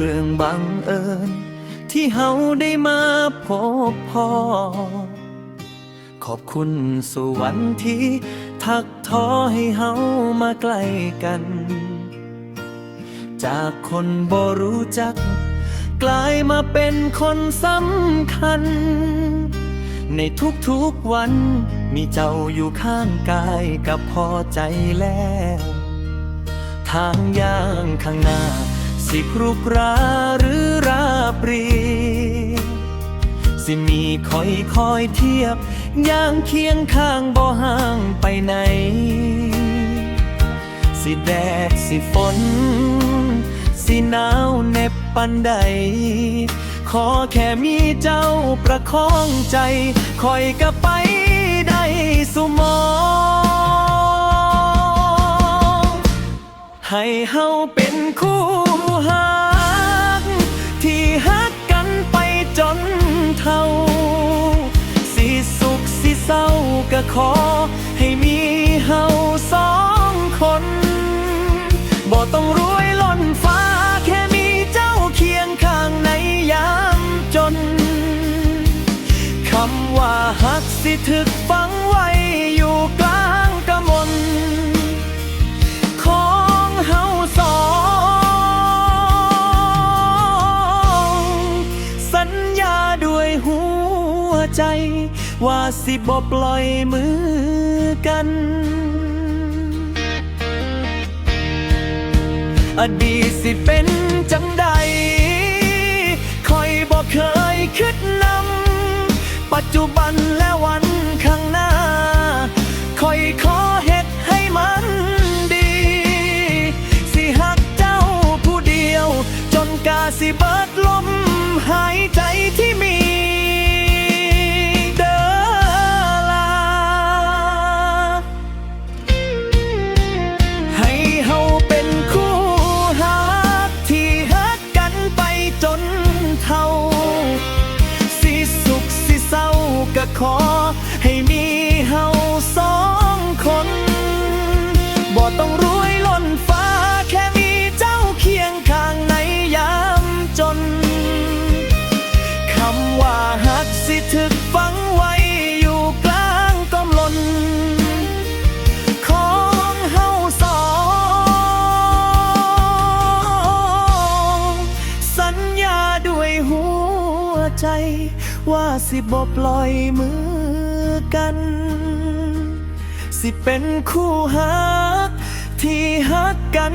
รื่องบังเอิญ ที่เฮาได้มาพบพ่อ ขอบคุณสวรรค์ที่ทักทอให้เฮามาใกล้กัน จากคนบ่รู้จัก กลายมาเป็นคนสำคัญ ในทุกๆวันมีเจ้าอยู่ข้างกายกับพอใจแล้ว ทางย่างข้างหน้า สิพรุกราหรือราปรี สิมีคอยคอยเทียบย่างเคียงข้างบ่ห่างไปไหน สิแดดสิฝน สิหนาวเหน็บปันใด ขอแค่มีเจ้าประคองใจ คอยก็ไปได้สุมอง ให้เฮาเป็นคู่ฮัก ที่ฮักกันไปจนเท่า สิสุขสิเศร้าก็ขอ ให้มีเฮาสองคนบ่ต้องรวยล้นฟ้าแค่มีเจ้าเคียงข้างในยามจน คำว่าฮักสิถึกฝัง ใจ ว่าสิบ่ปล่อยมือกันอดีตสิเป็นจังใดคอยบอกเคยคิดนำ ปัจจุบันและวันข้างหน้า คอยขอเฮ็ดให้มันดี สิหักเจ้าผู้เดียว จนกาสิเบิด ขอ ให้มีเฮาสองคนบ่ต้องรวยล้นฟ้า แค่มีเจ้าเคียงข้างในยามจนคำว่าฮักสิถึกฝังไว้อยู่กลางกำลนของเฮาสอง สัญญาด้วยหัวใจ ว่าสิบ่ปล่อยมือกัน สิเป็นคู่หักที่หักกัน